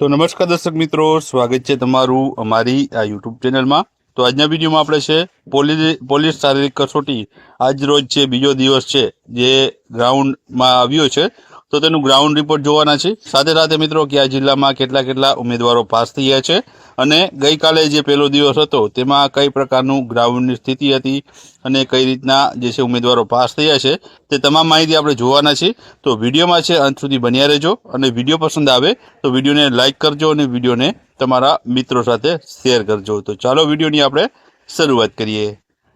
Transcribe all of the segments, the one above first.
તો નમસ્કાર દર્શક મિત્રો, સ્વાગત છે તમારું અમારી આ યુટ્યુબ ચેનલમાં તો આજના વિડીયોમાં આપણે છે પોલીસ પોલીસ શારીરિક કસોટી. આજ રોજ છે બીજો દિવસ છે, જે ગ્રાઉન્ડમાં આવ્યો છે તો તેનું ગ્રાઉન્ડ રિપોર્ટ જોવાના છે. સાથે સાથે મિત્રો કે આ જિલ્લામાં કેટલા કેટલા ઉમેદવારો પાસ થયા છે અને ગઈકાલે જે પહેલો દિવસ હતો, તેમાં કઈ પ્રકારનું ગ્રાઉન્ડની સ્થિતિ હતી અને કઈ રીતના જે છે ઉમેદવારો પાસ થયા છે, તે તમામ માહિતી આપણે જોવાના છે. તો વિડીયોમાં છે, અંત સુધી બન્યા રહેજો અને વીડિયો પસંદ આવે તો વિડીયોને લાઇક કરજો અને વિડીયોને તમારા મિત્રો સાથે શેર કરજો. તો ચાલો વિડીયોની આપણે શરૂઆત કરીએ.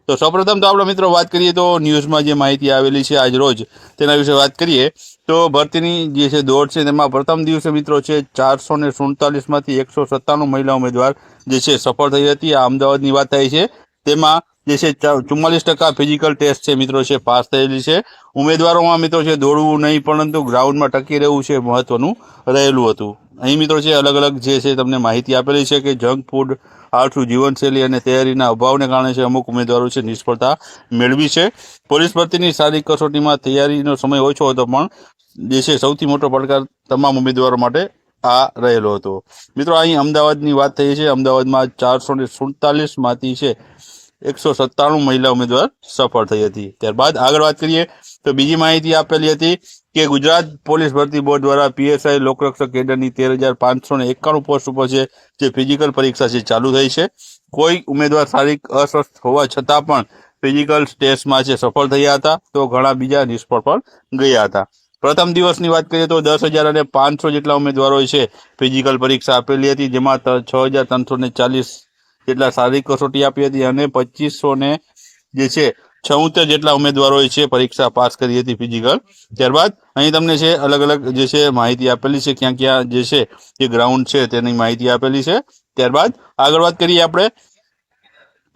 તો સૌપ્રથમ તો આપણે મિત્રો વાત કરીએ તો ન્યૂઝમાં જે માહિતી આવેલી છે આજ રોજ, તેના વિશે વાત કરીએ. તો ભરતીની જે છે દોડ છે તેમાં પ્રથમ દિવસે મિત્રો છે ચારસો ને સુડતાલીસમાંથી એકસો સત્તાણું મહિલા ઉમેદવાર જે છે સફળ થઈ હતી. આ અમદાવાદની વાત થઈ છે. તેમાં જે છે ચુમ્માલીસ ટકા ફિઝિકલ ટેસ્ટ છે મિત્રો છે પાસ થયેલી છે. ઉમેદવારોમાં મિત્રો છે દોડવું નહીં, પરંતુ ગ્રાઉન્ડમાં ટકી રહેવું છે મહત્વનું રહેલું હતું. અહીં મિત્રો છે અલગ અલગ જે છે, તમને માહિતી આપેલી છે કે જંક ફૂડ, આળસુ જીવનશૈલી અને તૈયારીના અભાવને કારણે છે, અમુક ઉમેદવારો છે, નિષ્ફળતા મેળવી છે. પોલીસ ભરતીની શારીરિક કસોટીમાં તૈયારીનો સમય ઓછો હતો, પણ જે છે, સૌથી મોટો પડકાર તમામ ઉમેદવારો માટે આ રહેલો હતો. મિત્રો, અહીં અમદાવાદની વાત થઈ છે, અમદાવાદમાં ચારસો ને સુડતાલીસમાંથી છે એકસો સત્તાણું મહિલા ઉમેદવાર સફળ થઈ હતી. ત્યારબાદ આગળ વાત કરીએ તો બીજી માહિતી આપેલી હતી કે ગુજરાત પોલીસ ભરતી બોર્ડ દ્વારા પીએસઆઈ લોકરક્ષક કેડરની તેર હજાર પાંચસો ને એકાણું પોસ્ટ ઉપર છે, જે ફિઝિકલ પરીક્ષા છે, ચાલુ થઈ છે. કોઈ ઉમેદવાર શારીરિક અસ્વસ્થ હોવા છતાં પણ ફિઝિકલ ટેસ્ટમાં છે, સફળ થયા હતા. તો ઘણા બીજા નિષ્ફળ પણ ગયા હતા. પ્રથમ દિવસની વાત કરીએ તો દસ હજાર અને પાંચસો જેટલા ઉમેદવારો છે, ફિઝિકલ પરીક્ષા આપેલી હતી, જેમાં છ હજાર ત્રણસો ને ચાલીસ જેટલા શારીરિક કસોટી આપી હતી અને પચીસો ને જે છે છઉતેર જેટલા ઉમેદવારોએ છે પરીક્ષા પાસ કરી હતી ફિઝિકલ ત્યારબાદ અહીં તમને છે અલગ અલગ જે છે માહિતી આપેલી છે, ક્યાં ક્યાં જે છે એ ગ્રાઉન્ડ છે તેની માહિતી આપેલી છે. ત્યારબાદ આગળ વાત કરીએ આપણે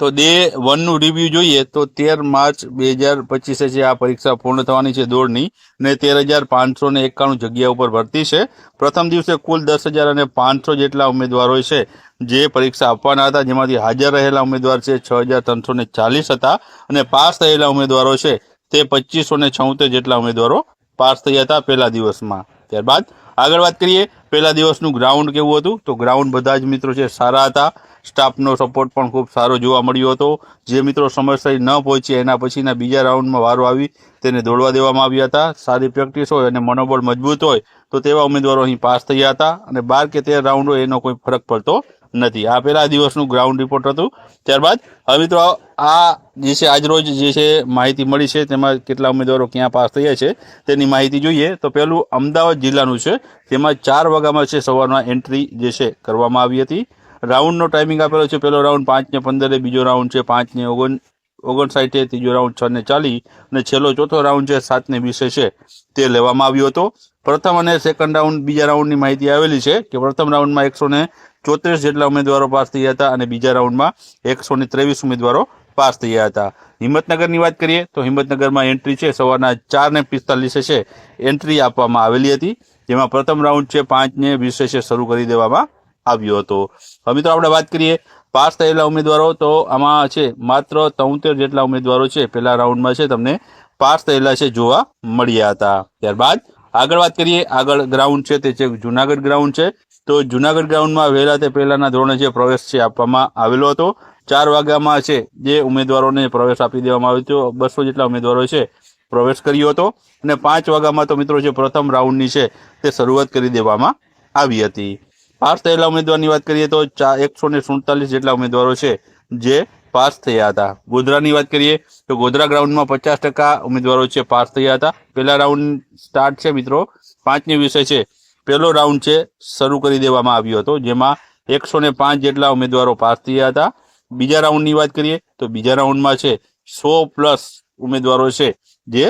તો ડે વનનું રિવ્યુ જોઈએ તો તેર માર્ચ બે હજાર પચીસે છે આ પરીક્ષા પૂર્ણ થવાની છે દોડની ને તેર હજાર પાંચસો ને એકાણું જગ્યા ઉપર ભરતી છે. પ્રથમ દિવસે કુલ દસ હજાર અને પાંચસો જેટલા ઉમેદવારો છે જે પરીક્ષા આપવાના હતા. જેમાંથી હાજર રહેલા ઉમેદવાર છે છ હજાર ત્રણસો ને ચાલીસ હતા અને પાસ થયેલા ઉમેદવારો છે તે પચીસો ને છોતેર જેટલા ઉમેદવારો પાસ થયા હતા પહેલા દિવસમાં. ત્યારબાદ આગળ વાત કરીએ. પહેલા દિવસનું ગ્રાઉન્ડ કેવું હતું? તો ગ્રાઉન્ડ બધા જ મિત્રો છે સારા હતા. સ્ટાફનો સપોર્ટ પણ ખૂબ સારો જોવા મળ્યો હતો. જે મિત્રો સમયસર ન પહોંચ્યા એના પછીના બીજા રાઉન્ડમાં વારો આવી તેને દોડવા દેવામાં આવ્યા હતા. સારી પ્રેક્ટિસ હોય અને મનોબળ મજબૂત હોય, તો તેવા ઉમેદવારો અહીં પાસ થયા હતા અને બાર કે તેર રાઉન્ડ હોય એનો કોઈ ફરક પડતો નથી. આ પહેલા દિવસનું ગ્રાઉન્ડ રિપોર્ટ હતું. ત્યારબાદ, હવે મિત્રો, આ જે છે, આજરોજ જે છે, માહિતી મળી છે, તેમાં કેટલા ઉમેદવારો ક્યાં પાસ થયા છે, તેની માહિતી જોઈએ. તો પહેલું અમદાવાદ જિલ્લાનું છે. તેમાં ચાર વાગ્યામાં છે, સવારના એન્ટ્રી જે છે, કરવામાં આવી હતી. રાઉન્ડનો ટાઈમિંગ આપેલો છે. પહેલો રાઉન્ડ પાંચને પંદરે, બીજો રાઉન્ડ છે પાંચને ઓગણ, ઓગણસાઠે, ત્રીજો રાઉન્ડ છ ને ચાલી અને છેલ્લો ચોથો રાઉન્ડ છે સાત ને વીસે છે. તે લેવામાં આવ્યો હતો. પ્રથમ અને સેકન્ડ રાઉન્ડ બીજા રાઉન્ડની માહિતી આવેલી છે કે પ્રથમ રાઉન્ડમાં એકસો ને ચોત્રીસ જેટલા ઉમેદવારો પાસ થયા હતા અને બીજા રાઉન્ડમાં એકસો ને ત્રેવીસ ઉમેદવારો પાસ થયા હતા. હિંમતનગરની વાત કરીએ તો હિંમતનગરમાં એન્ટ્રી છે. સવારના ચાર ને પિસ્તાલીસે છે. એન્ટ્રી આપવામાં આવેલી હતી. જેમાં પ્રથમ રાઉન્ડ છે પાંચ ને છે. શરૂ કરી દેવામાં આવ્યો હતો. હવે મિત્રો આપણે વાત કરીએ પાસ થયેલા ઉમેદવારો. તો આમાં છે માત્ર તોતેર જેટલા ઉમેદવારો છે. પહેલા રાઉન્ડમાં છે તમને પાસ થયેલા છે જોવા મળ્યા હતા. ત્યારબાદ આગળ વાત કરીએ. આગળ ગ્રાઉન્ડ છે તે છે જુનાગઢ ગ્રાઉન્ડ છે. તો જુનાગઢ ગ્રાઉન્ડમાં વહેલા તે પહેલાના ધોરણે જે પ્રવેશ છે આપવામાં આવેલો હતો. ચાર વાગ્યામાં છે જે ઉમેદવારોને પ્રવેશ આપી દેવામાં આવ્યો હતો. બસો જેટલા ઉમેદવારો છે પ્રવેશ કર્યો હતો. અને પાંચ વાગ્યામાં તો મિત્રો જે પ્રથમ રાઉન્ડની છે તે શરૂઆત કરી દેવામાં આવી હતી. પાસ થયેલા ઉમેદવારની વાત કરીએ તો ચાર એકસો ને સુડતાલીસ જેટલા ઉમેદવારો છે જે પાસ થયા હતા. ગોધરાની વાત કરીએ તો ગોધરા ગ્રાઉન્ડમાં પચાસ ટકા ઉમેદવારો છે પાસ થયા હતા. પહેલા રાઉન્ડ સ્ટાર્ટ છે મિત્રો, પાંચની વિષય છે. પહેલો રાઉન્ડ છે શરૂ કરી દેવામાં આવ્યો હતો, જેમાં એકસો ને પાંચ જેટલા ઉમેદવારો પાસ થયા હતા. બીજા રાઉન્ડની વાત કરીએ તો બીજા રાઉન્ડમાં છે સો પ્લસ ઉમેદવારો છે જે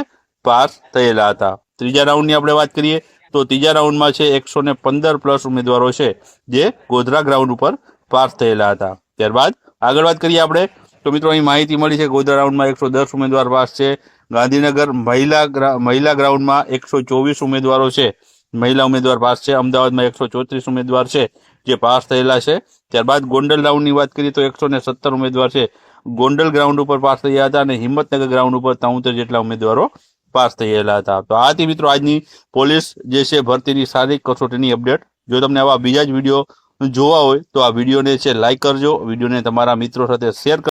પાસ થયેલા હતા. ત્રીજા રાઉન્ડની આપણે વાત કરીએ તો ત્રીજા રાઉન્ડમાં છે એકસો ને પંદર પ્લસ ઉમેદવારો છે જે ગોધરા ગ્રાઉન્ડ ઉપર પાસ થયેલા હતા. ત્યારબાદ આગળ વાત કરીએ આપણે. તો મિત્રો, અહીં માહિતી મળી છે ગોધરા રાઉન્ડમાં એકસો દસ ઉમેદવાર પાસ છે. ગાંધીનગર મહિલા મહિલા ગ્રાઉન્ડમાં એકસો ચોવીસ ઉમેદવારો છે. મહિલા ઉમેદવાર પાસ છે. અમદાવાદમાં એકસો ચોત્રીસ ઉમેદવાર છે જે પાસ થયેલા છે. ત્યારબાદ ગોંડલ રાઉન્ડની વાત કરીએ તો એકસો ને સત્તર ઉમેદવાર છે. ગોંડલ ગ્રાઉન્ડ ઉપર પાસ થયા હતા અને હિંમતનગર ગ્રાઉન્ડ ઉપર તોતેર જેટલા ઉમેદવારો પાસ થયેલા હતા. તો આથી મિત્રો આજની પોલીસ જે છે ભરતીની શારીરિક કસોટીની અપડેટ, જો તમને આવા બીજા જ વીડિયો જોવા હોય તો આ વિડીયોને છે લાઈક કરજો. વિડીયોને તમારા મિત્રો સાથે શેર